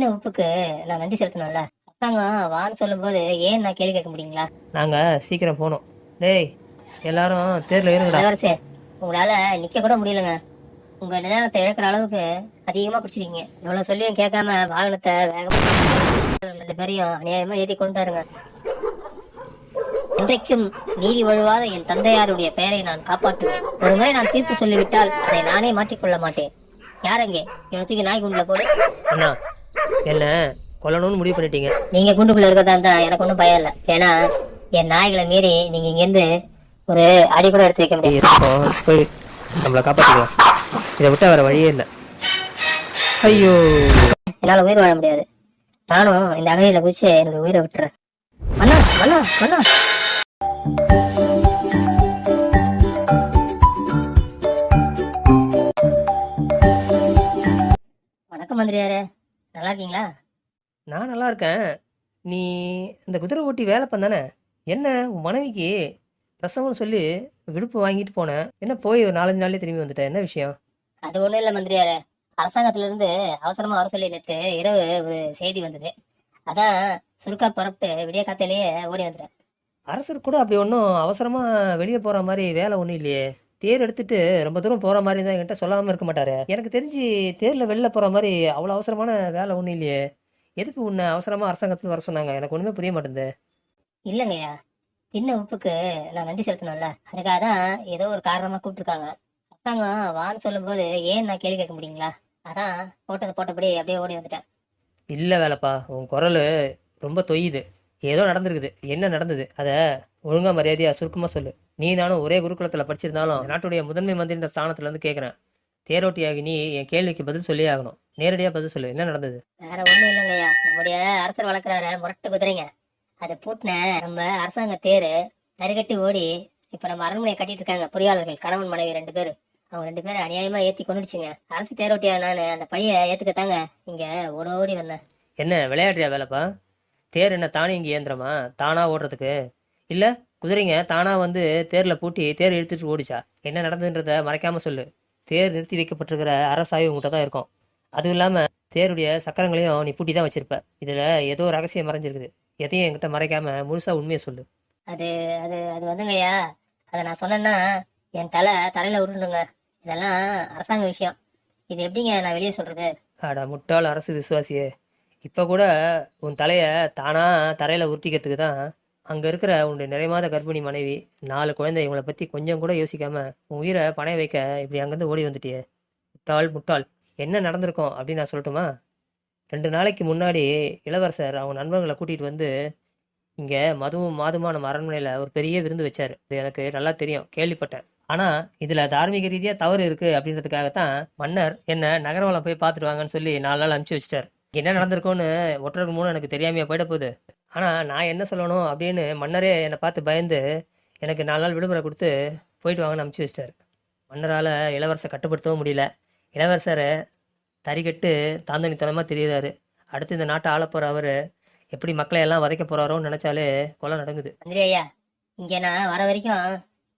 சின்ன உப்புக்கு நான் நன்றி செலுத்தணும்ல? அரசாங்கம் வான்னு சொல்லும்போது ஏன் நான் கேள்வி கேட்க முடியுங்களா? நாங்கள் சீக்கிரம் போகணும். டேய் எல்லாரும் தேரில் இளவரசே உங்களால நிக்க கூட முடியலங்க. உங்க நிதானத்தை இழக்கிற அளவுக்கு அதிகமா குடிச்சிருக்கீங்க. இவ்வளவு சொல்லியும் கேட்காம வாகனத்தை வேகமா ரெண்டு பேரையும் அநியாயமா ஏத்தி கொண்டாருங்க இன்றைக்கும் நீதி வழுவாத என் தந்தையாருடைய பெயரை நான் காப்பாற்றுவேன். ஒரு முறை நான் தீர்ப்பு சொல்லிவிட்டால் அதை நானே மாற்றிக்கொள்ள மாட்டேன். யாரங்கே இவனை தூக்கி நாய் குண்டுல போடு. அண்ணா என்ன? கொல்லணும்னு முடிவு பண்ணிட்டீங்க. நீங்க குண்டுக்குள்ள இருக்கதா இருந்தா எனக்கு ஒன்றும் பயம் இல்லை. ஏன்னா என் நாய்களை மீறி நீங்க இங்கிருந்து ஒரு அடி கூட எடுத்து வைக்க முடியாது. போய் நம்மளை காப்பாற்றிக்கலாம் இதை விட்டா வேற வழியே இல்லை. ஐயோ. என்னால உயிர் வாழ முடியாது. நானும் இந்த அகழியில குதிச்சு என்னோட உயிரை விட்டுறேன். அண்ணா அண்ணா வணக்கம் மந்திரியாரே. நல்லா இருக்கீங்களா நான் நல்லா இருக்கேன் நீ இந்த குதிரை ஓட்டி வேலை பண்ணானே என்ன உன் மனைவிக்கு பிரசவம்னு சொல்லி விடுப்பு வாங்கிட்டு போனேன் என்ன போய் ஒரு நாலஞ்சு நாள்லயே திரும்பி வந்துட்டேன் என்ன விஷயம்? அது ஒண்ணும் இல்ல மந்திரியாரே. அரசாங்கத்துல இருந்து அவசரமா வர சொல்லி நேற்று இரவு ஒரு செய்தி வந்தது. அதான் சுருக்கா புறப்பட்டு விடிய காத்தையிலேயே ஓடி வந்துட்டேன். அரசர் கூட அப்படி ஒன்றும் அவசரமா வெளியே போற மாதிரி வேலை ஒன்றும் இல்லையே. தேர் எடுத்துட்டு ரொம்ப தூரம் போற மாதிரி தான் என்கிட்ட சொல்லாம இருக்க மாட்டாரு. எனக்கு தெரிஞ்சு தேர்ல வெளில போற மாதிரி அவ்வளோ அவசரமான வேலை ஒன்றும் இல்லையே. எதுக்கு உன்னை அவசரமா அரசாங்கத்துல வர சொன்னாங்க? எனக்கு ஒண்ணுமே புரிய மாட்டேங்குது. இல்லைங்கய்யா தின்ன உப்புக்கு நான் நன்றி செலுத்தணும்ல. அதுக்காக தான் ஏதோ ஒரு காரணமா கூப்பிட்டுருக்காங்க. அரசாங்கம் வான்னு சொல்லும்போது ஏன் நான் கேள்வி கேட்க முடியுங்களா? அதான் போட்டது போட்டபடி அப்படியே ஓடி வந்துட்டேன். இல்லை வேலைப்பா உன் குரல் ரொம்ப தொய்யுது. ஏதோ நடந்திருக்குது. என்ன நடந்தது? அதை ஒழுங்கா மரியாதையா சுருக்கமா சொல்லு. நீ நானும் ஒரே குருகுலத்தில் படிச்சிருந்தாலும் இந்த நாட்டுடைய முதன்மை மந்திரின்ற ஸ்தானத்துல இருந்து கேட்குறேன் தேரோட்டியாகி நீ என் கேள்விக்கு பதில் சொல்லியே ஆகணும். நேரடியாக பதில் சொல்லு. என்ன நடந்தது? வேற ஒண்ணும் இல்லைங்கய்யா. நம்முடைய அரசர் வளர்க்குறாரு. முரட்டு குதிரைங்க. அதை பூட்டின நம்ம அரசாங்க தேரு தரிகட்டி ஓடி இப்ப நம்ம அரண்மனையை கட்டிட்டு இருக்காங்க. பொறியாளர்கள் கணவன் மனைவி ரெண்டு பேரும் அவங்க ரெண்டு பேரும் அநியாயமா ஏத்தி கொண்டுடுச்சுங்க அரசு தேரோட்டியா நானு அந்த பழிய ஏத்துக்கத்தாங்க. இங்க ஓட ஓடி வந்தேன். என்ன விளையாடுறியா வேலைப்பா? தேர் என்ன தானே இங்கே இயந்திரமா? தானா ஓடுறதுக்கு? இல்லை குதிரைங்க தானா வந்து தேரில் பூட்டி தேர் இழுத்துட்டு ஓடிச்சா? என்ன நடந்ததுன்றத மறைக்காம சொல்லு. தேர் நிறுத்தி வைக்கப்பட்டிருக்கிற அரசாய்வு உங்கள்கிட்ட தான் இருக்கும். அதுவும் இல்லாமல் தேருடைய சக்கரங்களையும் நீ பூட்டி தான் வச்சிருப்ப. இதில் ஏதோ ரகசியம் மறைஞ்சிருக்குது. எதையும் என்கிட்ட மறைக்காம முழுசா உண்மையை சொல்லு. அது அது அது வந்துங்கய்யா. அதை நான் சொன்னேன்னா என் தலை தலையில விட்டுணுங்க இதெல்லாம் அரசாங்க விஷயம். இது எப்படிங்க நான் வெளியே சொல்றது? அட முட்டாள் அரசு விசுவாசியே. இப்போ கூட உன் தலையை தானாக தரையில் உறுத்திக்கிறதுக்கு தான் அங்கே இருக்கிற உன்னுடைய நிறைமாத கர்ப்பிணி மனைவி நாலு குழந்தை இவங்களை பற்றி கொஞ்சம் கூட யோசிக்காம உன் உயிரை பணைய வைக்க இப்படி அங்கேருந்து ஓடி வந்துட்டியே. முட்டாள் முட்டாள். என்ன நடந்திருக்கும் அப்படின்னு நான் சொல்லட்டுமா? ரெண்டு நாளைக்கு முன்னாடி இளவரசர் அவங்க நண்பர்களை கூட்டிகிட்டு வந்து இங்கே மதுவும் மாதுமா நம்ம அரண்மனையில் ஒரு பெரிய விருந்து வச்சார். இது எனக்கு நல்லா தெரியும். கேள்விப்பட்டேன். ஆனால் இதில் தார்மீக ரீதியாக தவறு இருக்குது அப்படின்றதுக்காகத்தான் மன்னர் என்ன நகரவளம் போய் பார்த்துட்டு வாங்கன்னு சொல்லி நாலு நாள் அனுப்பிச்சி வச்சிட்டார். என்ன நடந்திருக்கும்னு ஒற்றருக்கு மூணு எனக்கு தெரியாமையா போயிட போகுது. ஆனால் நான் என்ன சொல்லணும் அப்படின்னு மன்னரே என்னை பார்த்து பயந்து எனக்கு நாலு நாள் விடுமுறை கொடுத்து போயிட்டு வாங்கன்னு அமுச்சு வச்சிட்டார். மன்னரால் இளவரசரை கட்டுப்படுத்தவும் முடியல. இளவரசரை தறிகட்டு தாந்தனித்தனமாக தெரியுறாரு. அடுத்து இந்த நாட்டை ஆள போகிற அவர் எப்படி மக்களை எல்லாம் வதைக்க போகிறாரோன்னு நினச்சாலே கொலை நடங்குது. மந்திரி ஐயா இங்கே நான் வர வரைக்கும்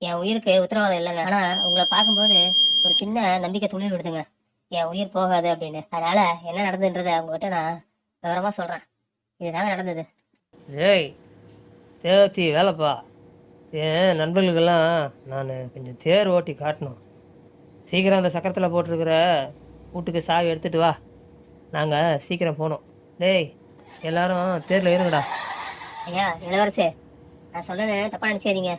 என் உயிருக்கு உத்தரவாதம் இல்லைங்க. ஆனால் உங்களை பார்க்கும்போது ஒரு சின்ன நம்பிக்கை துளிர் விடுதுங்க. என் உயிர் போகாது அப்படின்னு. அதனால என்ன நடந்ததுன்றதை உங்ககிட்ட நான் விவரமா சொல்றேன். இதுதாங்க நடந்தது. ஏய் தேவத்தி வேலைப்பா. என் நண்பர்களுக்கெல்லாம் நான் கொஞ்சம் தேர் ஓட்டி காட்டணும். சீக்கிரம் அந்த சக்கரத்தில் போட்டிருக்கிற வீட்டுக்கு சாவி எடுத்துட்டு வா. நாங்கள் சீக்கிரம் போகணும். டேய் எல்லாரும் தேரில் இருங்கடா ஐயா இளவரசே நான் சொன்னேன்னு தப்பா நினைச்சாதீங்க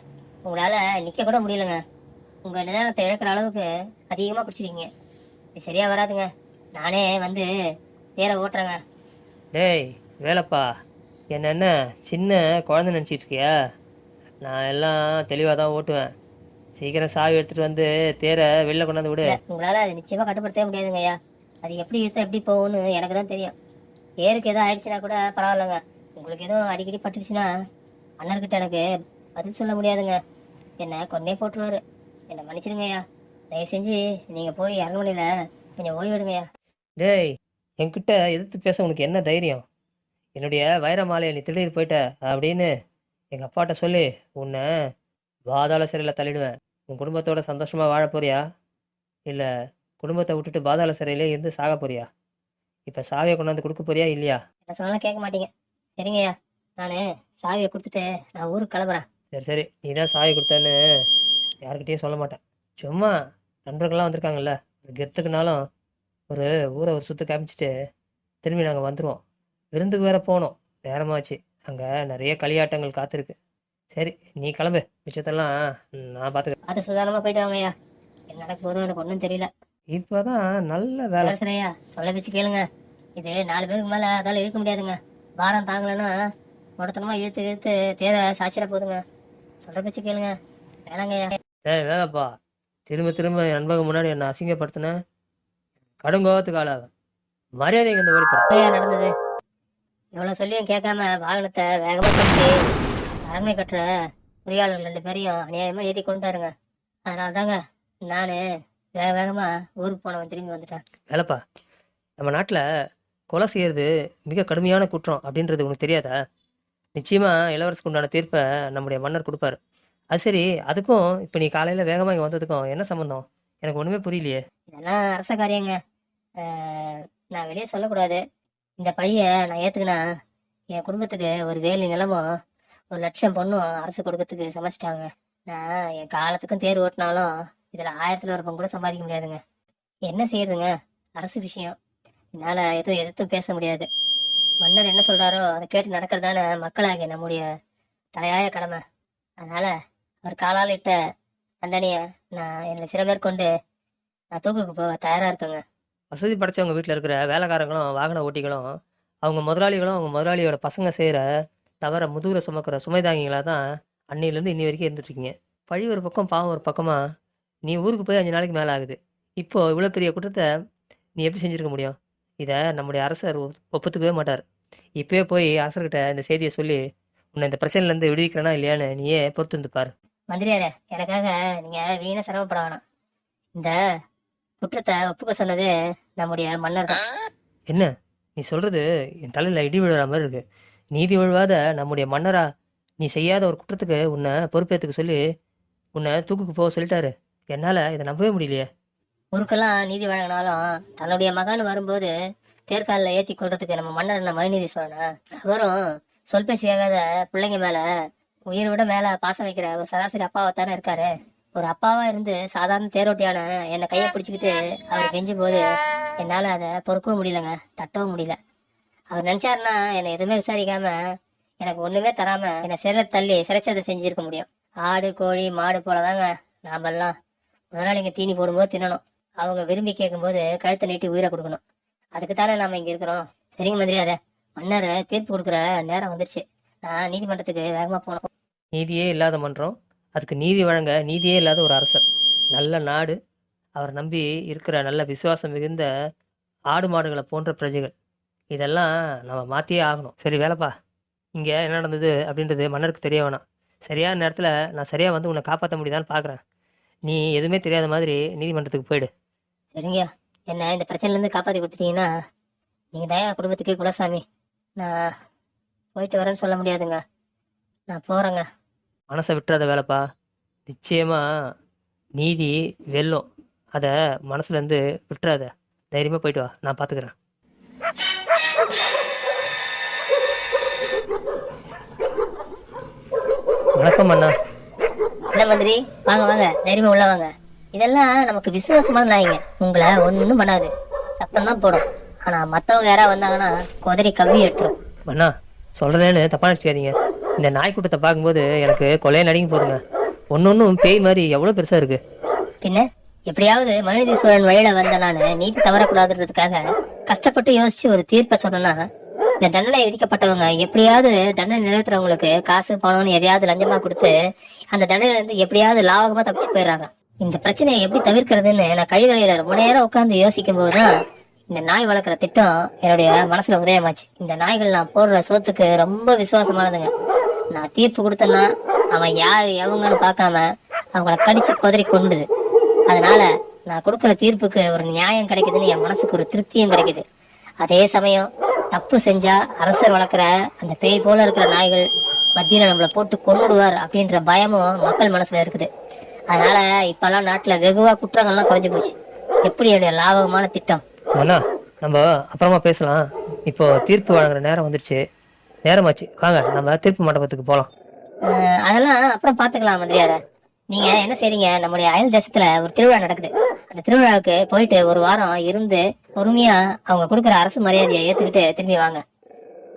உங்களால நிக்க கூட முடியலங்க. உங்க நிதானத்தை இழக்கிற அளவுக்கு அதிகமா குடிச்சிருக்கீங்க. இது சரியா வராதுங்க. நானே வந்து தேரை ஓட்டுறேங்க. டேய் வேலைப்பா என்ன என்ன சின்ன குழந்தை நினச்சிட்டு இருக்கியா? நான் எல்லாம் தெளிவாக தான் ஓட்டுவேன். சீக்கிரம் சாவி எடுத்துகிட்டு வந்து தேரை வெளில கொண்டாந்து விடு. உங்களால அது நிச்சயமா கட்டுப்படுத்தவே முடியாதுங்க ஐயா. அது எப்படி இழுத்தா எப்படி போகும்னு எனக்கு தான் தெரியும். ஏருக்கு எதுவும் ஆயிடுச்சுன்னா கூட பரவாயில்லைங்க. உங்களுக்கு எதுவும் அடிக்கடி பட்டுடுச்சுன்னா அண்ணர்கிட்ட எனக்கு பதில் சொல்ல முடியாதுங்க. என்ன கொன்னே போட்டுருவாரு. என்னை மன்னிச்சிடுங்க ஐயா. தயவு செஞ்சு நீங்க போய் அரண்மனையில கொஞ்சம் ஓய்வு எடுங்கய்யா. டேய் என்கிட்ட எதிர்த்து பேச உனக்கு என்ன தைரியம்? என்னுடைய வைர மாலையை நீ திருடிட்டு போயிட்ட அப்படின்னு எங்கள் அப்பாட்ட சொல்லி. உன்னை பாதாள சிறையில் தள்ளிடுவேன். உன் குடும்பத்தோட சந்தோஷமாக வாழ போறியா? இல்லை குடும்பத்தை விட்டுட்டு பாதாள சிறையிலே இருந்து சாக போறியா? இப்போ சாவியை கொண்டாந்து கொடுக்க போறியா இல்லையா? என்ன சொன்னாலும் கேட்க மாட்டீங்க. சரிங்கய்யா. நான் சாவியை கொடுத்துட்டு நான் ஊருக்கு கிளம்புறேன். சரி சரி. நீ தான் சாவி கொடுத்தேன்னு யாருக்கிட்டேயும் சொல்ல மாட்டேன். சும்மா நண்பர்கள்லாம் வந்திருக்காங்கல்ல ஒரு கெத்துக்குனாலும் ஒரு ஊரை ஒரு சுற்று காமிச்சிட்டு திரும்பி நாங்கள் வந்துடுவோம் விருந்துக்கு வேற போகணும் நேரமாச்சு. அங்கே நிறைய களியாட்டங்கள் காத்திருக்கு. சரி நீ கிளம்பு. மிச்சத்தெல்லாம் நான் பார்த்துக்கிறேன் பார்த்து சுதாரணமா போயிட்டு வாங்கய்யா. என்ன போதும் எனக்கு ஒன்றும் தெரியல. இப்போ தான் நல்ல வேலை. பேசுறையா சொல்ல வச்சு கேளுங்க. இது நாலு பேருக்கு மேல அதால இழுக்க முடியாதுங்க. பாரம் தாங்கலைன்னா மொடத்தனமா இழுத்து இழுத்து தேவை சாச்சிட போதுங்க. சொல்ற பேச்சு கேளுங்க. வேணாங்கய்யா. ஏய் வேலைப்பா திரும்ப திரும்ப என் முன்னாடி என்னை அசிங்கப்படுத்தின கடுங்கோவத்துக்கு ஆளாக. மரியாதை இங்கே ஓடிப்போம் என்னய்யா நடந்தது? இவ்வளவு சொல்லியும் கேட்காம வாகனத்தை வேகமா கட்டி அரண்மை கட்டுற பொறியாளர்கள் ரெண்டு பேரையும் அநியாயமா ஏத்தி கொண்டுட்டாருங்க. அதனால தாங்க நானு வேக வேகமா ஊருக்கு போனவன் திரும்பி வந்துட்டேன். வேலைப்பா நம்ம நாட்டில் கொலை செய்யறது மிக கடுமையான குற்றம் அப்படின்றது உனக்கு தெரியாதா? நிச்சயமா இளவரசுக்கு உண்டான தீர்ப்பை நம்முடைய மன்னர் கொடுப்பாரு. அது சரி அதுக்கும் இப்போ நீ காலையில் வேகமாக இங்கே வந்ததுக்கும் என்ன சம்மந்தம் எனக்கு ஒன்றுமே புரியலையே. இதெல்லாம் அரச காரியங்க. நான் வெளியே சொல்லக்கூடாது. இந்த பழியை நான் ஏற்றுக்கினா என் குடும்பத்துக்கு ஒரு வேலி நிலமும் ஒரு லட்சம் பொண்ணும் அரசு கொடுக்கறதுக்கு சமைச்சிட்டாங்க. நான் என் காலத்துக்கும் தேர் ஓட்டினாலும் இதில் ஆயிரத்தில் ஒரு பங்கு கூட சம்பாதிக்க முடியாதுங்க. என்ன செய்யறதுங்க? அரசு விஷயம். என்னால் எதுவும் எதிர்த்தும் பேச முடியாது. மன்னர் என்ன சொல்கிறாரோ அதை கேட்டு நடக்கிறதான மக்களாகிய நம்முடைய தலையாய கடமை. அதனால் அவர் காலால் இட்ட தண்டனைய நான் என்னை சிறமேற்கொண்டு நான் தூக்குக்கு போக தயாரா இருக்கேங்க. வசதி படைச்சவங்க வீட்டில் இருக்கிற வேலைக்காரங்களும் வாகன ஓட்டிகளும் அவங்க முதலாளிகளும் அவங்க முதலாளியோட பசங்க செய்கிற தவிர முதுகுல சுமக்கிற சுமைதாங்கிகளாக தான் அன்னையிலேருந்து இன்னி வரைக்கும் இருந்துட்டுருக்கீங்க. பழி ஒரு பக்கம் பாவம் ஒரு பக்கமா நீ ஊருக்கு போய் அஞ்சு நாளைக்கு மேலே ஆகுது. இப்போ இவ்வளோ பெரிய குற்றத்தை நீ எப்படி செஞ்சுருக்க முடியும்? இதை நம்முடைய அரசர் ஒப்புத்துக்கவே மாட்டார். இப்போயே போய் அரசர்கிட்ட இந்த செய்தியை சொல்லி உன்னை இந்த பிரச்சனையிலேருந்து விடுவிக்கிறேனா இல்லையான்னு நீயே பொறுத்து இருந்துப்பார் பாரு. மந்திரியாரே எனக்காக நீங்க வீண சிரமப்பட வேணாம். இந்த குற்றத்தை ஒப்புக்க சொன்னது நம்முடைய மன்னர் தான். என்ன? நீ சொல்றது என் தலையில இடி விழுற மாதிரி இருக்கு. நீதி வழுவாத நம்முடைய மன்னரா? நீ செய்யாத ஒரு குற்றத்துக்கு உன்னை பொறுப்பேற்றுக்க சொல்லி உன்னை தூக்குக்கு போக சொல்லிட்டாரு. என்னால இதை நம்பவே முடியலையே. ஊருக்கெல்லாம் நீதி வழங்கினாலும் தன்னுடைய மகன் வரும்போது தேர்காலில் ஏத்தி கொள்றதுக்கு நம்ம மன்னர் என்ன மழைநீதி சோழனா அவரும் சொல் பேசி கேட்காத பிள்ளைங்க மேல உயிரை விட மேல பாசம் வைக்கிற ஒரு சராசரி அப்பாவை தானே இருக்காரு. ஒரு அப்பாவா இருந்து சாதாரண தேரோட்டியான என்னை கையை பிடிச்சிக்கிட்டு அவர் கெஞ்சும் போது என்னால அதை பொறுக்கவும் முடியலங்க தட்டவும் முடியல. அவர் நினைச்சாருன்னா என்னை எதுவுமே விசாரிக்காம எனக்கு ஒண்ணுமே தராம என்னை சிறை தள்ளி சிறைச்சதை செஞ்சிருக்க முடியும். ஆடு கோழி மாடு போலதாங்க நாமெல்லாம். இங்க தீனி போடும்போது தின்னணும். அவங்க விரும்பி கேட்கும்போது கழுத்தை நீட்டி உயிரை கொடுக்கணும். அதுக்கு தானே நாம இங்க இருக்கிறோம். சரிங்க மந்திரியாரே மன்னர் தீர்ப்பு கொடுக்குற நேரம் வந்துருச்சு. நான் நீதிமன்றத்துக்கு வேகமா போனோம் நீதியே இல்லாத மன்றம். அதுக்கு நீதி வழங்க நீதியே இல்லாத ஒரு அரசர். நல்ல நாடு. அவர் நம்பி இருக்கிற நல்ல விசுவாசம் மிகுந்த ஆடு மாடுகளை போன்ற பிரஜைகள். இதெல்லாம் நம்ம மாற்றியே ஆகணும். சரி வேலைப்பா. இங்கே என்ன நடந்தது அப்படின்றது மன்னருக்கு தெரிய வேணாம். சரியான நேரத்தில் நான் சரியாக வந்து உன்னை காப்பாற்ற முடியுதான்னு பார்க்குறேன் நீ எதுவுமே தெரியாத மாதிரி நீதிமன்றத்துக்கு போயிடு. சரிங்க. என்ன இந்த பிரச்சனையிலேருந்து காப்பாற்றி கொடுத்துட்டீங்கன்னா நீங்கள் தயா என் குடும்பத்துக்கு குலசாமி. நான் போயிட்டு வரேன்னு சொல்ல முடியாதுங்க. நான் போகிறேங்க மனசை விட்டுறாத வேலைப்பா. நிச்சயமாக நீதி வெல்லும். அதை மனசுலேருந்து விட்டுறாத. தைரியமாக போயிட்டு வா. நான் பார்த்துக்கிறேன் வணக்கம் அண்ணா. இல்ல மந்திரி? வாங்க வாங்க. தைரியமா உள்ள வாங்க. இதெல்லாம் நமக்கு விசுவாசமான நாய்ங்க. உங்களை ஒண்ணும் பண்ணாது. சத்தம் தான் போடும். ஆனா மத்தவங்க யாராவது வந்தாங்கன்னா குதிரை கவ்வி எடுத்துரும். அண்ணா சொல்கிறேன்னு தப்பாக நினச்சிக்காதீங்க. இந்த நாய்க்கூட்டத்தை பார்க்கும்போது எனக்கு கொலையை நடிங்க போதுங்க. ஒன்று ஒன்றும் பேய் மாதிரி எவ்வளோ பெருசாக இருக்கு. பின்ன எப்படியாவது மனுநீதி சோழன் வழியில வந்த நான் நீதி தவறக்கூடாதுன்றதுக்காக கஷ்டப்பட்டு யோசிச்சு ஒரு தீர்ப்பை சொன்னா இந்த தண்டனை விதிக்கப்பட்டவங்க எப்படியாவது தண்டனை நிறைவேற்றுறவங்களுக்கு காசு பணம்னு எதையாவது லஞ்சமா கொடுத்து அந்த தண்டனையில இருந்து எப்படியாவது லாபகமா தப்பிச்சு போயிடுறாங்க. இந்த பிரச்சனையை எப்படி தவிர்க்கிறதுன்னு நான் கழிவறையில ரொம்ப நேரம் உட்காந்து யோசிக்கும் போதுதான் இந்த நாய் வளர்க்குற திட்டம் என்னுடைய மனசுல உதயமாச்சு. இந்த நாய்கள் நான் போடுற சோத்துக்கு ரொம்ப விசுவாசமானதுங்க. நான் தீர்ப்பு கொடுத்தேன்னா அவன் யார் எவங்கன்னு பார்க்காம அவங்கள கடிச்சு குதறி கொண்டுது அதனால நான் கொடுக்குற தீர்ப்புக்கு ஒரு நியாயம் கிடைக்குதுன்னு என் மனசுக்கு ஒரு திருப்தியும் கிடைக்குது. அதே சமயம் தப்பு செஞ்சா அரசர் வளர்க்குற அந்த பேய் போல இருக்கிற நாய்கள் மத்தியில நம்மளை போட்டு கொண்டுடுவார் அப்படின்ற பயமும் மக்கள் மனசுல இருக்குது. அதனால இப்பெல்லாம் நாட்டுல வெகுவா குற்றங்கள்லாம் குறைஞ்சு போச்சு. எப்படி என்னுடைய லாபகமான திட்டம்? நம்ம அப்புறமா பேசலாம். இப்போ தீர்ப்பு வழங்குற நேரம் வந்துருச்சு. நேரமாச்சு. வாங்க நம்ம தீர்ப்பு மண்டபத்துக்கு போகலாம் அதெல்லாம் அப்புறம் பாத்துக்கலாம் மந்திரியார. நீங்க என்ன செய்றீங்க? நம்முடைய அயல் தேசத்துல ஒரு திருவிழா நடக்குது. அந்த திருவிழாவுக்கு போயிட்டு ஒரு வாரம் இருந்து பொறுமையா அவங்க கொடுக்குற அரசு மரியாதையை ஏத்துக்கிட்டு திரும்பி வாங்க.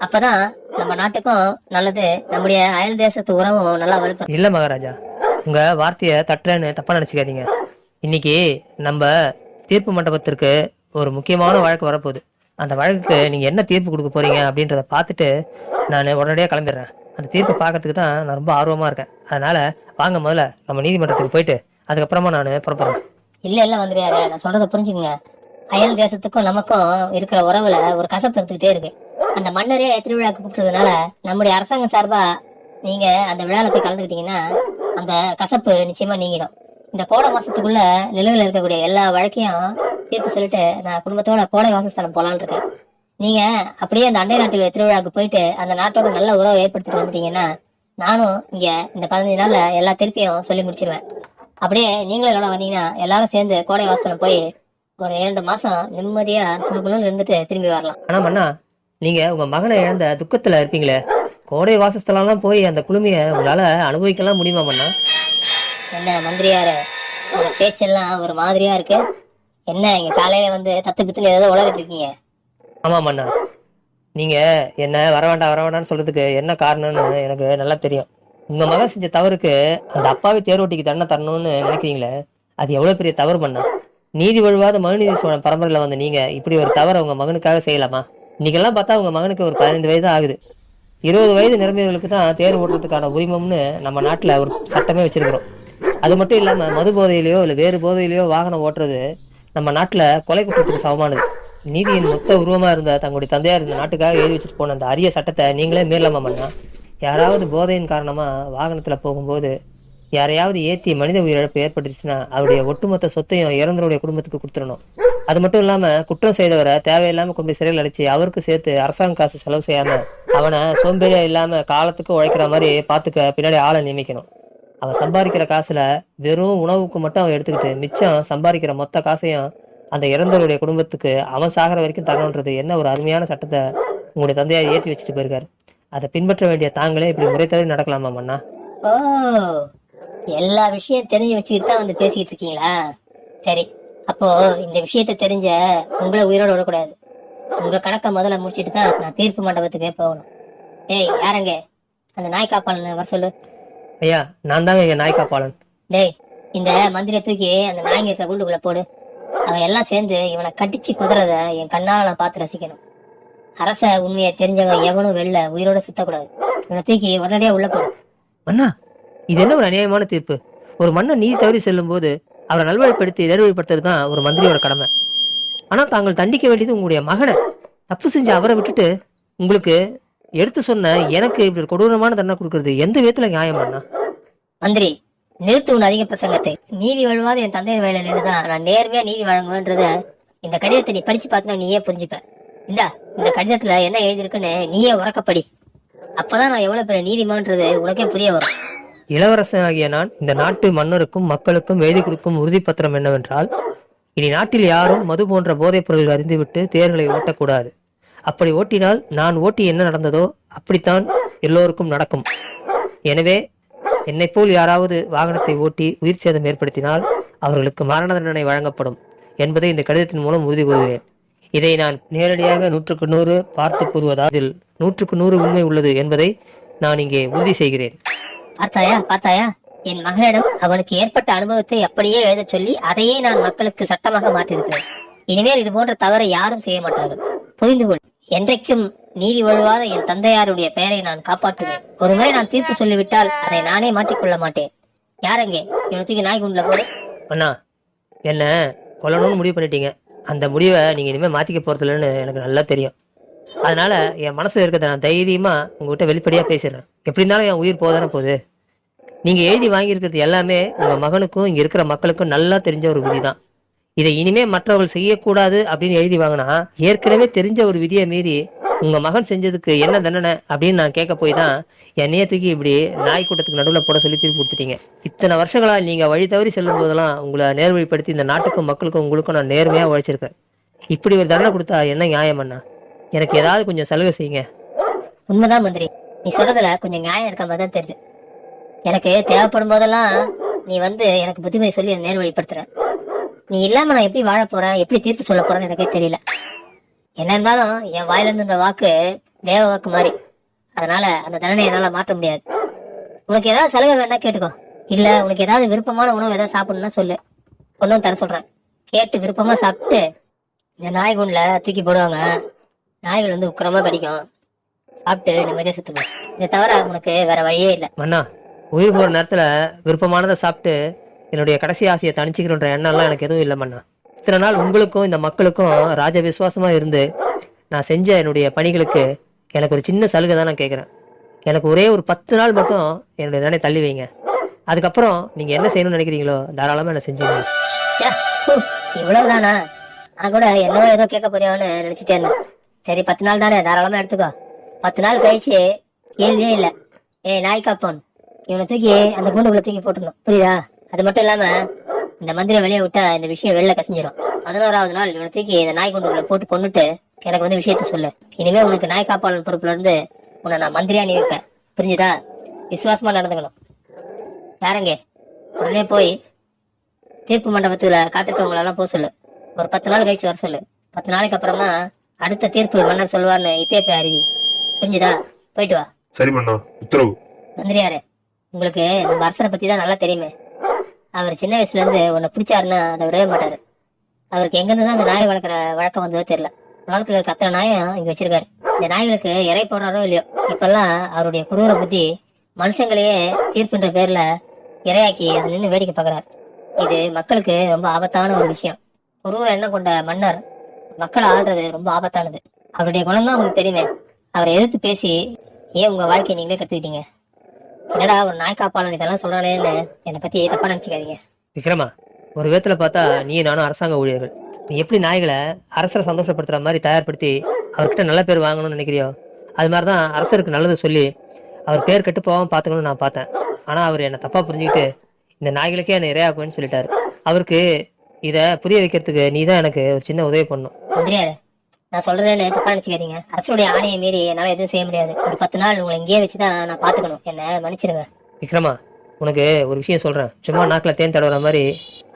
அப்பதான் நம்ம நாட்டுக்கும் நல்லது நம்முடைய அயல் தேசத்து உறவும் நல்லா வலுப்பெறும். இல்லை மகாராஜா உங்கள் வார்த்தையை தட்டுறேன்னு தப்பாக நினச்சிக்காதீங்க. இன்னைக்கு நம்ம தீர்ப்பு மண்டபத்திற்கு ஒரு முக்கியமான வழக்கு வரப்போகுது. அந்த வழக்குக்கு நீங்கள் என்ன தீர்ப்பு கொடுக்க போறீங்க அப்படின்றத பார்த்துட்டு நான் உடனடியாக கிளம்பிடுறேன். அந்த தீர்ப்பை பார்க்கறதுக்கு தான் நான் ரொம்ப ஆர்வமாக இருக்கேன். அதனால் வாங்க முதல்ல நம்ம நீதிமன்றத்துக்கு போயிட்டு அதுக்கப்புறமா நான் புறப்படுறேன். இல்ல இல்லை மந்திரியார நான் சொல்கிறத புரிஞ்சுக்கங்க. அயல் தேசத்துக்கும் நமக்கும் இருக்கிற உறவுல ஒரு கசப்பு இருந்துகிட்டே இருக்கு. அந்த மன்னரே திருவிழாக்கு கூப்பிட்டதுனால நம்முடைய அரசாங்கம் சார்பா நீங்க அந்த விழாவில் போய் கலந்துக்கிட்டீங்கன்னா அந்த கசப்பு நிச்சயமா நீங்கிடும். இந்த கோடை மாசத்துக்குள்ள நிலுவையில் இருக்கக்கூடிய எல்லா வழக்கையும் தீர்த்து சொல்லிட்டு நான் குடும்பத்தோட கோடை வாசஸ்தலம் போலான் இருக்கேன். நீங்க அப்படியே அந்த அண்டை நாட்டு திருவிழாவுக்கு போயிட்டு அந்த நாட்டோட நல்ல உறவை ஏற்படுத்திட்டு வந்துட்டீங்கன்னா நானும் இங்க இந்த பதினஞ்சு நாள்ல எல்லா திருப்பியும் சொல்லி முடிச்சிருவேன். அப்படியே நீங்களும் என்னோட வந்தீங்கன்னா எல்லாரும் சேர்ந்து கோடை வாசனம் போய் ஒரு இரண்டு மாசம் நிம்மதியா குழுக்குழுன்னு இருந்துட்டு திரும்பி வரலாம். ஆனால் மண்ணா நீங்கள் உங்கள் மகனை இழந்த துக்கத்தில் இருப்பீங்களே. கோடை வாசஸ்தலம்லாம் போய் அந்த குழுமையை உங்களால் அனுபவிக்கலாம் முடியுமா மண்ணா என்ன மந்திரியாரு? உங்க பேச்செல்லாம் ஒரு மாதிரியா இருக்கு. என்ன இங்க காலையில வந்து தத்து பித்துன்னு ஏதாவது உளறிட்டு இருக்கீங்க? ஆமா மண்ணா நீங்க என்ன வர வேண்டாம் வர வேண்டாம்னு சொல்றதுக்கு என்ன காரணம்னு எனக்கு நல்லா தெரியும். உங்க மகன் செஞ்ச தவறுக்கு அந்த அப்பாவை தேரோட்டிக்கு தண்டனை தரணும்னு நினைக்கிறீங்களே? அது எவ்வளவு பெரிய தவறு பண்ணா நீதி வழுவாத மனுநீதி சோழன் பரம்பரையில வந்த நீங்க இப்படி ஒரு தவறை உங்க மகனுக்காக செய்யலாமா? இன்னைக்கெல்லாம் பார்த்தா உங்க மகனுக்கு ஒரு பதினைந்து வயது ஆகுது. இருபது வயது நிரம்பியவர்களுக்கு தான் தேர் ஓட்டுறதுக்கான உரிமம்னு நம்ம நாட்டில் ஒரு சட்டமே வச்சிருக்கிறோம். அது மட்டும் இல்லாமல் மது போதையிலையோ இல்லை வேறு போதையிலயோ வாகனம் ஓட்டுறது நம்ம நாட்டில் கொலை குற்றத்துக்கு சமமானது. நீதியின் மொத்த உருவமா இருந்த தங்களுடைய தந்தையார் இந்த நாட்டுக்காக எழுதி வச்சுட்டு போன அந்த அரிய சட்டத்தை நீங்களே மீறலாமா மன்னா? யாராவது போதையின் காரணமா வாகனத்துல போகும்போது யாரையாவது ஏத்தி மனித உயிரிழப்பு ஏற்பட்டுச்சுன்னா அவருடைய ஒட்டுமொத்த சொத்தையும் இறந்தவருடைய குடும்பத்துக்கு கொடுத்துடணும். அது மட்டும் இல்லாம குற்றம் செய்தவரை தேவையில்லாம கொண்டு போய் சிறையில் அடிச்சு அவருக்கு சேர்த்து அரசாங்க காசு செலவு செய்யாம அவனை சோம்பேறியா இல்லாம காலத்துக்கு உழைக்கிற மாதிரி பாத்துக்க பின்னாடி ஆளை நியமிக்கணும். அவன் சம்பாதிக்கிற காசுல வெறும் உணவுக்கு மட்டும் அவன் எடுத்துக்கிட்டு மிச்சம் சம்பாதிக்கிற மொத்த காசையும் அந்த இறந்தவருடைய குடும்பத்துக்கு அவன் சாகிற வரைக்கும் தரணுன்றது என்ன ஒரு அருமையான சட்டத்தை உங்களுடைய தந்தையார் ஏற்றி வச்சுட்டு போயிருக்காரு. அதை பின்பற்ற வேண்டிய தாங்களே இப்படி முறை தவறி நடக்கலாமா மண்ணா ஓ எல்லா விஷயம் தெரிஞ்சு வச்சுக்கிட்டு தான் வந்து பேசிக்கிட்டு இருக்கீங்களா? சரி அப்போ இந்த விஷயத்த தெரிஞ்ச உங்களை உயிரோட விடக்கூடாது. உங்க கணக்கை முதல்ல முடிச்சிட்டு தான் நான் தீர்ப்பு மண்டபத்துக்கே போகணும். ஏய் யாரங்க அந்த நாய் காப்பாளன் வர சொல்லு. ஐயா நான் தாங்க எங்க நாய் காப்பாளன். டேய் இந்த மந்திரியை தூக்கி அந்த நாய்ங்க இருக்க குண்டுக்குள்ள போடு. அவன் எல்லாம் சேர்ந்து இவனை கட்டிச்சு குதிரத என் கண்ணால நான் பார்த்து ரசிக்கணும். அரச உண்மையை தெரிஞ்சவன் எவனும் வெளில உயிரோட சுத்தக்கூடாது. இவனை தூக்கி உடனடியா உள்ள போடு. மன்னா இது என்ன ஒரு அநியாயமான தீர்ப்பு? ஒரு மன்னன் நீதி தவறி செல்லும் போது அவரை நல்வழிப்படுத்தி நேர்வழிப்படுத்துறது தான் ஒரு மந்திரியோட கடமை. ஆனா தாங்கள் தண்டிக்க வேண்டியது உங்களுடைய மகனை. தப்பு செஞ்ச அவரை விட்டுட்டு உங்களுக்கு எடுத்து சொன்ன எனக்கு இப்படி கொடூரமான தண்டனை கொடுக்கறது எந்த விதத்துல நியாயம் அண்ணா? மந்திரி நிறுத்து உன் அதிக பிரசங்கத்தை. நீதி வழுவாத என் தந்தையின் வேலையில தான் நான் நேர்மையா நீதி வழங்குவேன்றத இந்த கடிதத்தை நீ படிச்சு பார்த்தனா நீயே புரிஞ்சுப்ப. இந்தா இந்த கடிதத்துல என்ன எழுதியிருக்குன்னு நீயே உறக்கப்படி. அப்பதான் நான் எவ்வளவு பெரிய நீதிமான்றது உனக்கே புரிய வரும். இளவரசன் ஆகிய நான் இந்த நாட்டு மன்னருக்கும் மக்களுக்கும் எழுதி கொடுக்கும் உறுதிப்பத்திரம் என்னவென்றால் இனி நாட்டில் யாரும் மது போன்ற போதைப் பொருள்கள் அறிந்துவிட்டு தேர்களை ஓட்டக்கூடாது. அப்படி ஓட்டினால் நான் ஓட்டி என்ன நடந்ததோ அப்படித்தான் எல்லோருக்கும் நடக்கும். எனவே என்னைப் போல் யாராவது வாகனத்தை ஓட்டி உயிர் சேதம் ஏற்படுத்தினால் அவர்களுக்கு மரண தண்டனை வழங்கப்படும் என்பதை இந்த கடிதத்தின் மூலம் உறுதி கூறுகிறேன். இதை நான் நேரடியாக நூற்றுக்கு நூறு பார்த்து கூறுவதால் இதில் நூற்றுக்கு நூறு உண்மை உள்ளது என்பதை நான் இங்கே உறுதி செய்கிறேன். பார்த்தாயா? பார்த்தாயா? என் மகனிடம் அவனுக்கு ஏற்பட்ட அனுபவத்தை அப்படியே எழுதச் சொல்லி அதையே நான் மக்களுக்கு சட்டமாக மாற்றிருக்கிறேன் இனிமேல் இது போன்ற தவறை யாரும் செய்ய மாட்டார்கள். புரிந்து கொள். என்றைக்கும் நீதி ஒழுவாத என் தந்தையாருடைய பெயரை நான் காப்பாற்றுவேன். ஒருமுறை நான் தீர்ப்பு சொல்லிவிட்டால் அதை நானே மாற்றிக்கொள்ள மாட்டேன். யாரங்கே? இவனை தூக்கி நாய் குண்டுல போடு. அண்ணா என்ன கொல்லணும்னு முடிவு பண்ணிட்டீங்க. அந்த முடிவை நீங்கள் இனிமேல் மாற்றிக்க போகிறதில்லன்னு எனக்கு நல்லா தெரியும். அதனால என் மனசில் இருக்கிறத நான் தைரியமாக உங்ககிட்ட வெளிப்படையாக பேசிடுறேன். எப்படி இருந்தாலும் என் உயிர் போதானே போகுது. நீங்கள் எழுதி வாங்கியிருக்கிறது எல்லாமே உங்கள் மகனுக்கும் இங்கே இருக்கிற மக்களுக்கும் நல்லா தெரிஞ்ச ஒரு விதி தான் இதை இனிமே மற்றவர்கள் செய்யக்கூடாது அப்படின்னு எழுதி வாங்கினா ஏற்கனவே தெரிஞ்ச ஒரு விதியை மீறி உங்க மகன் செஞ்சதுக்கு என்ன தண்டனை அப்படின்னு நான் கேட்க போய் தான் என்னையே தூக்கி இப்படி நாய் கூட்டத்துக்கு நடுவில் போட சொல்லி திருப்பி கொடுத்துட்டீங்க. இத்தனை வருஷங்களா நீங்க வழி தவறி செல்லும் போதெல்லாம் உங்களை நேர்வழிப்படுத்தி இந்த நாட்டுக்கும் மக்களுக்கும் உங்களுக்கும் நான் நேர்மையா உழைச்சிருக்கேன். இப்படி ஒரு தண்டனை கொடுத்தா என்ன நியாயம் அண்ணா? எனக்கு ஏதாவது கொஞ்சம் சலுகை செய்யுங்க. உண்மைதான் மந்திரி. நீ சொல்றதுல கொஞ்சம் நியாயம் இருக்க மாதிரி தான் தெரியுது. எனக்கு தேவைப்படும் போதெல்லாம் நீ வந்து எனக்கு புத்திமை சொல்லி நேர்வழிப்படுத்துற நீ இல்லாம நான் எப்படி வாழ போறேன்? எப்படி தீர்ப்பு சொல்ல போறேன்னு எனக்கே தெரியல. என்ன இருந்தாலும் என் வாயிலிருந்து இந்த வாக்கு தேவ வாக்கு மாதிரி. அதனால அந்த தண்டனை என்னால மாற்ற முடியாது. உனக்கு ஏதாவது செலவு வேணா கேட்டுக்கோ. இல்ல உனக்கு ஏதாவது விருப்பமான உணவு ஏதாவது சாப்பிடணும்னா சொல்லு. ஒன்றும் தர சொல்றேன். கேட்டு விருப்பமா சாப்பிட்டு இந்த நாய்குண்டில் தூக்கி போடுவாங்க. நாய்கள் வந்து உக்கிரமா கடிக்கும். சாப்பிட்டு நிம்மதியா சுத்துவேன் இதை தவிர உனக்கு வேற வழியே இல்லை. மண்ணா உயிர் போற நேரத்தில் விருப்பமானதை சாப்பிட்டு என்னுடைய கடைசி ஆசையை தணிச்சிக்கிறன்ற எண்ணம்லாம் எனக்கு எதுவும் இல்லை மண்ணா இத்தனை நாள் உங்களுக்கும் இந்த மக்களுக்கும் ராஜ விசுவாசமா இருந்து நான் செஞ்ச என்னுடைய பணிகளுக்கு எனக்கு ஒரு சின்ன சலுகை தான் நான் கேட்குறேன் எனக்கு ஒரே ஒரு பத்து நாள் மட்டும் என்னுடைய தானே தள்ளி வைங்க. அதுக்கப்புறம் நீங்கள் என்ன செய்யணும்னு நினைக்கிறீங்களோ தாராளமாக என்ன செஞ்சுங்க ச்சே, இவ்வளவுதானா? நான் கூட என்னவோ ஏதோ கேட்க போறியோன்னு நினைச்சிட்டே இருந்தேன். சரி பத்து நாள் தானே தாராளமா எடுத்துக்கோ. பத்து நாள் கழிச்சு கேள்வியே இல்லை. ஏய் நாய்க்கா காப்போன். இவனை தூக்கி அந்த கூண்டுக்குள்ள தூக்கி போட்டுடணும். புரியுதா? அது மட்டும் இல்லாம இந்த மந்திரை வெளியே விட்டா இந்த விஷயம் வெளில கசிஞ்சிரும். பதினோராவது நாள் இவனை தூக்கி இந்த நாய் கூண்டுக்குள்ள போட்டு கொண்டுட்டு எனக்கு வந்து விஷயத்த சொல்லு. இனிமே உனக்கு நாய் காப்பாளன் பொறுப்புல இருந்து உன்னை நான் மந்திரியா நியமிப்பேன். புரிஞ்சுதா? விசுவாசமா நடந்துக்கணும். யாரங்க? உடனே போய் தீர்ப்பு மண்டபத்துல காத்திருக்கவங்கள எல்லாம் போக சொல்லு. ஒரு பத்து நாள் கழிச்சு வர சொல்லு. பத்து நாளைக்கு அப்புறம் தான் அடுத்த தீர்ப்பு மன்னர் சொல்லுவார்னு இப்பயே போய் அறிவி புரிஞ்சுதா? போயிட்டு வா. சரி மன்னா உத்தரவு. மந்திரியாரே உங்களுக்கு நம்ம அரசரை பத்தி தான் நல்லா தெரியுமே. அவர் சின்ன வயசுல இருந்து உன்னை பிடிச்சாருன்னா அதை விடவே மாட்டாரு. அவருக்கு எங்க இருந்து தான் அந்த நாய் வளர்க்குற வழக்கம் வந்ததோ தெரியல. உலகத்துல இருக்க அத்தனை நாயும் இங்க வச்சிருக்காரு. இந்த நாய்களுக்கு இறை போடுறாரோ இல்லையோ இப்பெல்லாம் அவருடைய குரூர புத்தி மனுஷங்களையே தீர்ப்புன்ற பேர்ல இரையாக்கி அது நின்று வேடிக்கை பார்க்குறாரு இது மக்களுக்கு ரொம்ப ஆபத்தான ஒரு விஷயம். குரூர எண்ணம் கொண்ட மன்னர் மக்களை ஆள்றது ரொம்ப ஆபத்தானது. அவருடைய குணம் தான் உங்களுக்கு தெரியுமே. அவரை எதிர்த்து பேசி ஏன் உங்க வாழ்க்கையை நீங்களே கத்துக்கிட்டீங்க என்னடா ஒரு நாய் காப்பாளன் இதெல்லாம் சொல்றானேன்னு என்னை பத்தி தப்பா நினைச்சுக்காதீங்க. விக்ரமா ஒரு விதத்தில் பார்த்தா நீ நானும் அரசாங்க ஊழியர்கள். நீ எப்படி நாய்களை அரசரை சந்தோஷப்படுத்துற மாதிரி தயார்படுத்தி அவர்கிட்ட நல்ல பேர் வாங்கணும்னு நினைக்கிறியோ? அது மாதிரி தான் அரசருக்கு நல்லது சொல்லி அவர் பேர் கெட்டு போகாம பார்த்துக்கணும்னு நான் பார்த்தேன். ஆனால் அவர் என்னை தப்பாக புரிஞ்சுக்கிட்டு இந்த நாய்களுக்கே என்னை இரையாக்குவேன்னு சொல்லிட்டாரு. அவருக்கு இதை புரிய வைக்கிறதுக்கு நீ தான் எனக்கு ஒரு சின்ன உதவி பண்ணும் நான் சொல்றதுன்னு தப்பா நினைச்சுக்காதீங்க அரசுடைய ஆணையை மீறி என்னால எதுவும் செய்ய முடியாது. ஒரு பத்து நாள் உங்களை இங்கேயே வச்சுதான் நான் பாத்துக்கணும் என்ன மன்னிச்சிருங்க. விக்ரமா உனக்கு ஒரு விஷயம் சொல்கிறேன் சும்மா நாக்கில் தேன் தடவுற மாதிரி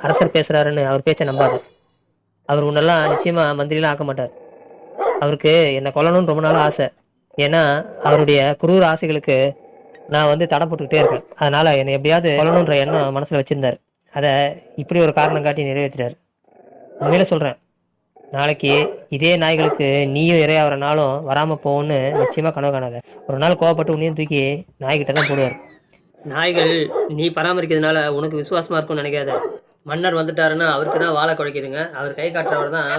அரசர் பேசுகிறாருன்னு அவர் பேச்சை நம்பாது. அவர் உன்னெல்லாம் நிச்சயமாக மந்திரிலாம் ஆக்க மாட்டார். அவருக்கு என்னை கொல்லணும்னு ரொம்ப நாள் ஆசை. ஏன்னா அவருடைய குரூர ஆசைகளுக்கு நான் வந்து தடை போட்டுக்கிட்டே இருக்கேன். அதனால் என்னை எப்படியாவது கொல்லணுன்ற எண்ணம் மனசில் வச்சிருந்தார். அதை இப்படி ஒரு காரணம் காட்டி நிறைவேற்றிட்டார். உண்மையில சொல்கிறேன் நாளைக்கு இதே நாய்களுக்கு நீயும் இரையாகிற நாளும் வராமல் போகும்னு நிச்சயமாக கனவு காணாத. ஒரு நாள் கோவப்பட்டு உன்னையும் தூக்கி நாய்கிட்ட தான் போடுவார். நாய்கள் நீ பராமரிக்கிறதுனால உனக்கு விசுவாசமா இருக்கும்னு நினைக்காத. மன்னர் வந்துட்டாருன்னா அவருக்கு தான் வாழை குழைக்குதுங்க அவர் கை காட்டுறவர் தான்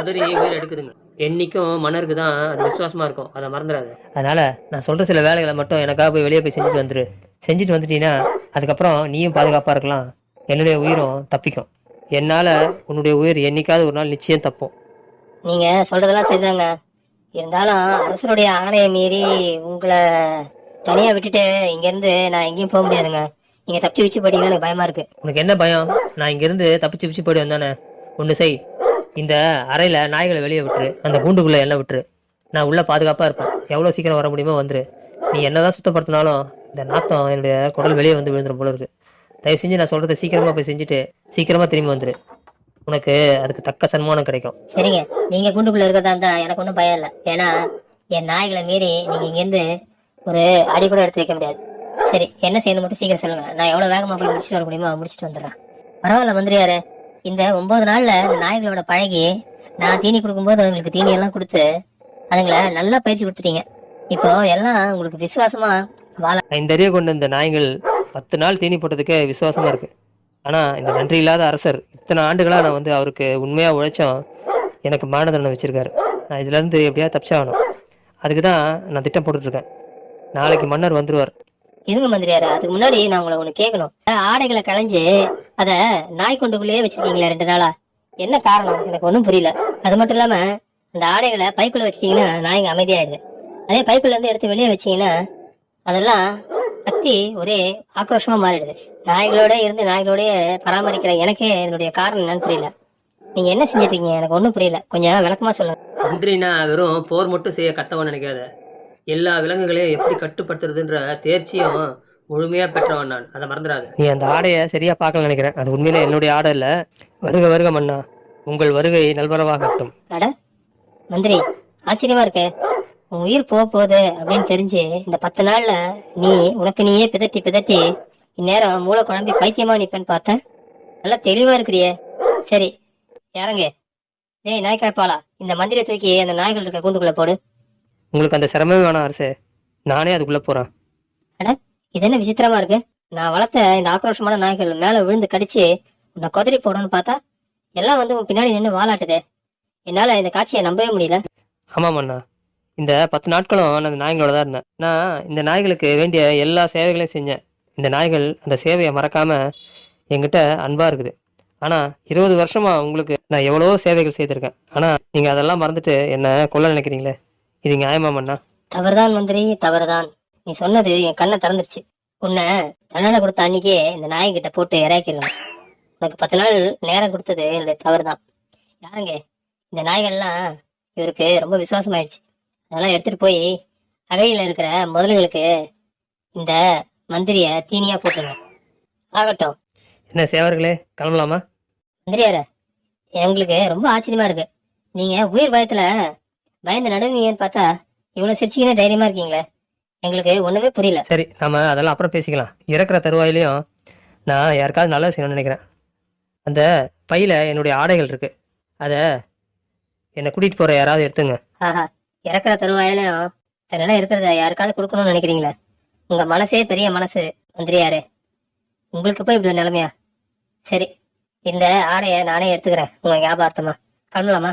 உதறி உயிர் எடுக்குதுங்க. என்னைக்கும் மன்னருக்கு தான் அது விசுவாசமா இருக்கும். அதை மறந்துடாது. அதனால நான் சொல்ற சில வேலைகளை மட்டும் எனக்காக போய் வெளியே போய் செஞ்சுட்டு வந்துரு. செஞ்சுட்டு வந்துட்டீங்கன்னா அதுக்கப்புறம் நீயும் பாதுகாப்பா இருக்கலாம். என்னுடைய உயிரும் தப்பிக்கும். என்னால உன்னுடைய உயிர் என்னைக்காவது ஒரு நாள் நிச்சயம் தப்பும். நீங்க சொல்றதெல்லாம் சரிதாங்க. இருந்தாலும் அரசருடைய ஆணையை மீறி உங்களை தனியா விட்டுட்டு இங்க இருந்து நான் எங்கேயும் போக முடியாதுங்க. நீங்க தப்பிச்சு வச்சு போட்டீங்கன்னா எனக்கு பயமா இருக்கு. உனக்கு என்ன பயம்? நான் இங்கிருந்து தப்பிச்சு பிச்சு போயிட்டு வந்தானே. ஒன்று செய். இந்த அறையில் நாய்களை வெளியே விட்டுரு. அந்த கூண்டுக்குள்ளே என்ன விட்டுரு. நான் உள்ள பாதுகாப்பாக இருப்பேன். எவ்வளோ சீக்கிரம் வர முடியுமோ வந்துரு. நீ என்னதான் சுத்தப்படுத்தினாலும் இந்த நாத்தம் என்னுடைய குடல் வெளியே வந்து விழுந்துரும் போல இருக்கு. தயவு செஞ்சு நான் சொல்கிறத சீக்கிரமாக போய் செஞ்சுட்டு சீக்கிரமாக திரும்பி வந்துரு. உனக்கு அதுக்கு தக்க சன்மானம் கிடைக்கும். சரிங்க. நீங்க கூண்டுக்குள்ள இருக்கதா இருந்தா எனக்கு ஒன்றும் பயம் இல்லை. ஏன்னா என் நாய்களை மீறி நீங்க இங்கேருந்து ஒரு அடி கூட எடுத்து வைக்க முடியாது. சரி என்ன செய்யணும் மட்டும் சீக்கிரம் சொல்லுங்க. நான் எவ்வளவு வேகமா போய் முடிச்சுட்டு வர முடியுமோ முடிச்சுட்டு வந்துடுறேன். பரவாயில்ல மந்திரியாரு. இந்த ஒன்பது நாள்ல இந்த நாய்களோட பழகி நான் தீனி கொடுக்கும்போது அதுங்களுக்கு தீனி எல்லாம் கொடுத்து அதுங்களை நல்லா பயிற்சி கொடுத்துட்டீங்க. இப்போ எல்லாம் உங்களுக்கு விசுவாசமா வாழ இந்த அறிவை கொண்ட இந்த நாய்கள் பத்து நாள் தீனி போட்டதுக்கே விசுவாசமா இருக்கு. ஆனால் இந்த நன்றி இல்லாத அரசர் இத்தனை ஆண்டுகளாக நான் வந்து அவருக்கு உண்மையாக உழைச்சோம். எனக்கு மானதண்டனை வச்சுருக்காரு. வச்சிருக்காரு நான் இதுலேருந்து எப்படியாவது தப்பிச்சாகணும். அதுக்கு தான் நான் திட்டம் போட்டுட்ருக்கேன். நாளைக்கு மன்னர் வந்துடுவார் இருங்க மந்திரியார் அதுக்கு முன்னாடி நான் உங்களை ஒன்று கேட்கணும். ஆடைகளை களைஞ்சு அதை நாய் வச்சுருக்கீங்களா ரெண்டு நாளா? என்ன காரணம்? எனக்கு ஒன்றும் புரியல. அது மட்டும் இல்லாமல் அந்த ஆடைகளை பைக்குள்ள நான் நாய்ங்க அமைதியாகிடுது அதே பைக்குள்ள இருந்து எடுத்து வெளியே வச்சீங்கன்னா அதெல்லாம் கத்தி ஒரே ஆக்ரோஷமா மாறிடுது. நாய்களோட இருந்து நாய்களோடய பராமரிக்கிற எனக்கே இதனுடைய காரணம் என்னன்னு புரியல. நீங்க என்ன செஞ்சுட்டு இருக்கீங்க எனக்கு ஒன்றும் புரியல. கொஞ்சம் விளக்கமா சொல்லுங்க. மந்திரினா வெறும் போர் மட்டும் செய்ய கத்தவன் நினைக்காத. எல்லா விலங்குகளையும் எப்படி கட்டுப்படுத்துறதுன்ற தேர்ச்சியும் முழுமையா பெற்றவன் நான். அதை மறந்துடாத. நீ அந்த ஆடையை சரியா பார்க்கல நினைக்கிறேன். அது உண்மையிலே என்னுடைய ஆடை இல்ல. வருக வருக மன்னா. உங்கள் வருகை நல்வரவாகட்டும். அட மந்திரி ஆச்சரியமா இருக்கே. உன் உயிர் போக போகுது அப்படின்னு தெரிஞ்சு இந்த பத்து நாள்ல நீ உனக்கு நீயே பிதட்டி பிதட்டி இந்நேரம் மூளை குழம்பி பைத்தியமா நிப்பேன்னு பார்த்தேன். நல்லா தெளிவா இருக்கிறியே. சரி இறங்க. டேய் நாய்க்காய்ப்பாளா இந்த மந்திரியை தூக்கி அந்த நாய்கள் இருக்க கூண்டுக்குள்ள போடு. உங்களுக்கு அந்த சிரமமே வேணாம் அரசே. நானே அதுக்குள்ள போறேன். அட இது என்ன விசித்திரமா இருக்கு? நான் வளர்த்த இந்த ஆக்ரோஷமான நாய்கள் மேல விழுந்து கடிச்சு உன்னை கொதறி போடணும்னு பார்த்தா எல்லாம் வந்து உன் பின்னாடி நின்று வாலாட்டுதே. என்னால இந்த காட்சியை நம்பவே முடியல. ஆமாம் அண்ணா. இந்த பத்து நாட்களும் நான் அந்த நாய்களோட தான் இருந்தேன். நான் இந்த நாய்களுக்கு வேண்டிய எல்லா சேவைகளையும் செஞ்சேன். இந்த நாய்கள் அந்த சேவையை மறக்காமல் என்கிட்ட அன்பாக இருக்குது. ஆனால் இருபது வருஷமா உங்களுக்கு நான் எவ்வளோ சேவைகள் செய்திருக்கேன். ஆனால் நீங்கள் அதெல்லாம் மறந்துட்டு என்ன கொல்ல நினைக்கிறீங்களே? இது நியாயமா மண்ணா தவறுதான் மந்திரி தவறுதான். நீ சொன்னது என் கண்ணை திறந்துருச்சு. உன்னை தண்டனை கொடுத்த அன்னைக்கே இந்த நாய்கிட்ட போட்டு இறக்கிடலாம். உனக்கு பத்து நாள் நேரம் கொடுத்தது என்னுடைய தவறுதான். யாருங்க? இந்த நாய்கள்லாம் இவருக்கு ரொம்ப விசுவாசமாயிடுச்சு. அதெல்லாம் எடுத்துட்டு போய் அகையில இருக்கிற முதல்களுக்கு இந்த மந்திரிய தீனியா போட்டுங்க ஆகட்டும். என்ன சேவர்களே கிளம்பலாமா? மந்திரியார எங்களுக்கு ரொம்ப ஆச்சரியமா இருக்கு. நீங்க உயிர் பயத்துல பயந்து நடுவீங்கன்னு பார்த்தா இவ்வளவு சிரிச்சிக்கினே தைரியமா இருக்கீங்களே. எங்களுக்கு ஒண்ணுமே புரியல. சரி நாம அதெல்லாம் அப்புறம் பேசிக்கலாம். இறக்குற தருவாயிலையும் நான் யாருக்காவது நல்லது செய்யணும்னு நினைக்கிறேன். அந்த பையில என்னுடைய ஆடைகள் இருக்கு. அதை என்னை கூட்டிட்டு போற யாராவது எடுத்துங்க. ஆஹா. இறக்குற தருவாயிலும் என்னடா இருக்கிறத யாருக்காவது கொடுக்கணும்னு நினைக்கிறீங்களே? உங்க மனசே பெரிய மனசு மந்திரியாரு. உங்களுக்கு போய் இப்படி நிலைமையா? சரி இந்த ஆடைய நானே எடுத்துக்கிறேன் உங்க ஞாபகார்த்தமா. கிளம்பலாமா?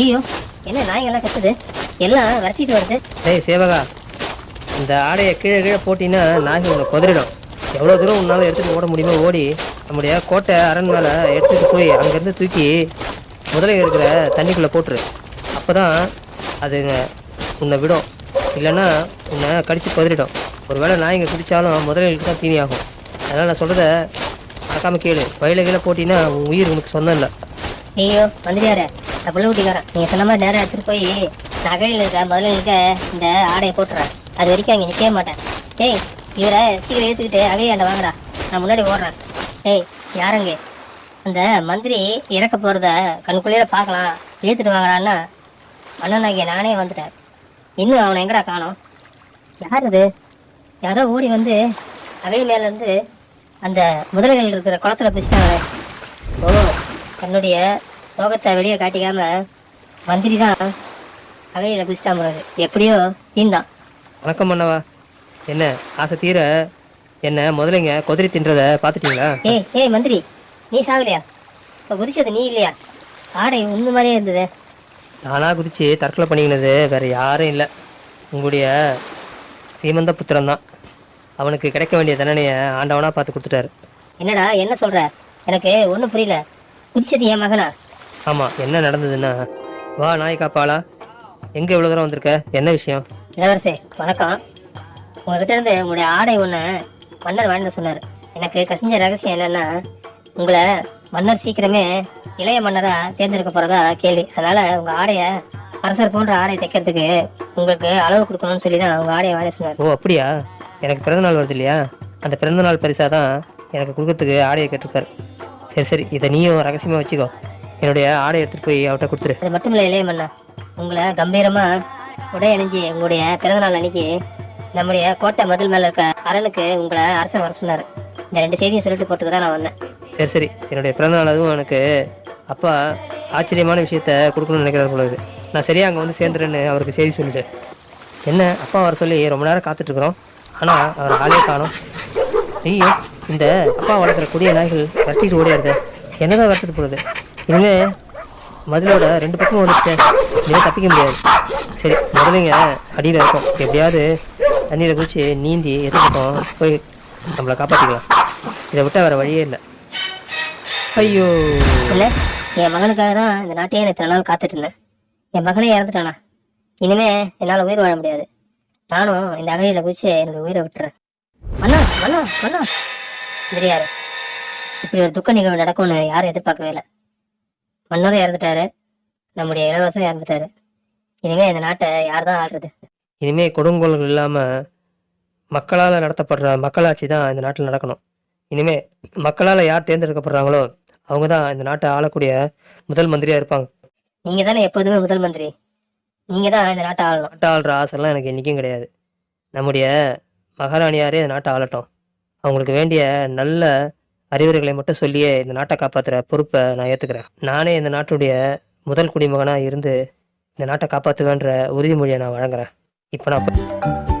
ஐயோ என்ன நாய்கள்லாம் கத்துது? எல்லாம் விரட்டிட்டு வருது. சேவகா இந்த ஆடையை கீழே கீழே போட்டின்னா நாய்கள் உங்களை குதறிடும். எவ்வளோ தூரம் உன்னால் எடுத்துகிட்டு ஓட முடியுமோ ஓடி நம்முடைய கோட்டை அரண் மேலே எடுத்துகிட்டு போய் அங்கேருந்து தூக்கி முதல்ல இருக்கிற தண்ணிக்குள்ளே போட்டுரு. அப்போ தான் அது உன்னை விடும். இல்லைன்னா உன்னை கடித்து பதிறிடும். ஒரு வேளை நான் நாய்ங்க குடித்தாலும் முதலைகளுக்கு தான் தீனி ஆகும் அதனால் நான் சொல்கிறத மறக்காமல் கேளு. வயல கீழே போட்டின்னா உன் உயிர் உனக்கு சொந்தம் இல்லை. ஐயோ மந்திரியாரே நான் புள்ள ஊட்டிக்காரன் நீங்கள் சொன்ன மாதிரி நேரம் எடுத்துகிட்டு போய் நகையில் இருக்க முதல்ல இருக்க இந்த ஆடையை போட்டுறேன். அது வரைக்கும் அங்கே நிற்கவே மாட்டேன். ஏய் இவரை சீக்கிரம் ஏற்றுக்கிட்டு அகையாண்ட வாங்கடா. நான் முன்னாடி ஓடுறேன். ஏய் யாருங்க? அந்த மந்திரி இறக்க போகிறத கண்குள்ளையில பார்க்கலாம். இழுத்துட்டு வாங்கடான்னா அண்ணனாகிய நானே வந்துட்டேன். இன்னும் அவனை எங்கடா காணும்? யார் இது யாரோ ஓடி வந்து அகை மேலேருந்து அந்த முதலைகள் இருக்கிற குளத்துல பிடிச்சிட்டாங்களே ஓ தன்னுடைய சோகத்தை வெளியே காட்டிக்காம மந்திரி தான் அகழியில் பிடிச்சிட்டா போகிறது எப்படியோ தீந்தான். வணக்கம் பண்ணவா என்ன ஆசை தீர என்ன முதலைங்க குதிரை தின்றதை பார்த்துட்டீங்களா? ஏய் ஏய் மந்திரி நீ சாகலையா? இப்போ குதிச்சது நீ இல்லையா? ஆடை உண்மை மாதிரியே இருந்தது. நானா குதிச்சு தற்கொலை பண்ணிக்கினது வேற யாரும் இல்லை. உங்களுடைய சீமந்த புத்திரன் தான். அவனுக்கு கிடைக்க வேண்டிய தண்டனையை ஆண்டவனா பார்த்து கொடுத்துட்டாரு. என்னடா என்ன சொல்ற? எனக்கு ஒன்றும் புரியல. குதிச்சது என் மகனா? ஆமாம் என்ன நடந்ததுன்னா வா நாய் காப்பாளா. எங்கே இவ்வளோ தூரம் வந்திருக்க? என்ன விஷயம்? இளவரசே வணக்கம். உங்ககிட்ட இருந்து உங்களுடைய ஆடை ஒன்று மன்னர் வேணும்னு சொன்னார். எனக்கு கசிஞ்ச ரகசியம் என்னன்னா உங்களை மன்னர் சீக்கிரமே இளைய மன்னரா தேர்ந்தெடுக்க போறதா கேள்வி. அதனால உங்க ஆடைய அரசர் போன்ற ஆடை தைக்கிறதுக்கு உங்களுக்கு அளவு கொடுக்கணும்னு சொல்லி தான் உங்க ஆடையை வாங்க சொன்னார். ஓ அப்படியா? எனக்கு பிறந்த நாள் வருது இல்லையா? அந்த பிறந்த நாள் பரிசாக தான் எனக்கு கொடுக்கறதுக்கு ஆடையை கேட்டிருக்காரு. சரி சரி இதை நீயும் ரகசியமாக வச்சுக்கோ. என்னுடைய ஆடை எடுத்துகிட்டு போய் அவட்ட கொடுத்துரு. அது மட்டும் இல்லை இளைய மன்னர். உங்களை கம்பீரமா உடை அணிஞ்சு உங்களுடைய பிறந்த நாள் அன்னைக்கு நம்முடைய கோட்டை மதில் மேல இருக்க அரணுக்கு உங்களை அரசர் வர சொன்னாரு. இந்த ரெண்டு செய்தியும் சொல்லிட்டு போறதுக்கு தான் நான் வந்தேன். சரி சரி. என்னுடைய பிறந்த நாள் அதுவும் எனக்கு அப்பா ஆச்சரியமான விஷயத்த கொடுக்கணும்னு நினைக்கிறார் போல நான் சரியா அங்கே வந்து சேர்ந்துறேன்னு அவருக்கு செய்தி சொல்லிட்டேன். என்ன? அப்பா வர சொல்லி ரொம்ப நேரம் காத்துட்ருக்குறோம் ஆனால் அவர் ஆளே காணும். ஐயோ இந்த அப்பா வளர்க்குற கொடிய நாய்கள் விரட்டிட்டு ஓடியாருது. என்னதான் விரட்டிட்டு போகுது இனிமே மதிலோட ரெண்டு பக்கமும் வந்துச்சு இனிமேல் தப்பிக்க முடியாது. சரி முதலைங்க அடியில் இருக்கும். எப்படியாவது தண்ணியில் குதிச்சு நீந்தி எதிர்ப்போம் போய் நம்மளை காப்பாற்றிக்கலாம் இதை விட்டால் வேறு வழியே இல்லை. ஐயோ. இல்ல என் மகனுக்காக தான் இந்த நாட்டையே இத்தனை நாள் காத்துட்டு இருந்தேன். என் மகனே இறந்துட்டானா? இனிமே என்னால உயிர் வாழ முடியாது. நானும் இந்த அகழியில குதிச்சு என்னோட உயிரை விட்டுறேன். மன்னா மன்னா மன்னா. தெரியாது இப்படி ஒரு துக்க நிகழ்வு நடக்கும்னு யாரும் எதிர்பார்க்கவே இல்லை. மன்னரும் இறந்துட்டாரு. நம்முடைய இளவரசரும் இறந்துட்டாரு. இனிமே இந்த நாட்டை யார் தான் ஆள்றது? இனிமே கொடுங்கோல்கள் இல்லாமல் மக்களால் நடத்தப்படுற மக்களாட்சி தான் இந்த நாட்டில் நடக்கணும். இனிமே மக்களால் யார் தேர்ந்தெடுக்கப்படுறாங்களோ அவங்க தான் இந்த நாட்டை ஆளக்கூடிய முதல் மந்திரியாக இருப்பாங்க. நீங்க தானே எப்போதுமே முதல் மந்திரி. நீங்க தான் இந்த நாட்டை ஆளணும். நாட்டை ஆள்ற ஆசைலாம் எனக்கு என்றைக்கும் கிடையாது. நம்முடைய மகாராணியாரே இந்த நாட்டை ஆளட்டும். அவங்களுக்கு வேண்டிய நல்ல அறிவுரைகளை மட்டும் சொல்லியே இந்த நாட்டை காப்பாற்றுற பொறுப்பை நான் ஏற்றுக்கிறேன் நானே இந்த நாட்டுடைய முதல் குடிமகனாக இருந்து இந்த நாட்டை காப்பாற்றுவேன்ற உறுதிமொழியை நான் வழங்குறேன். இப்போ நான்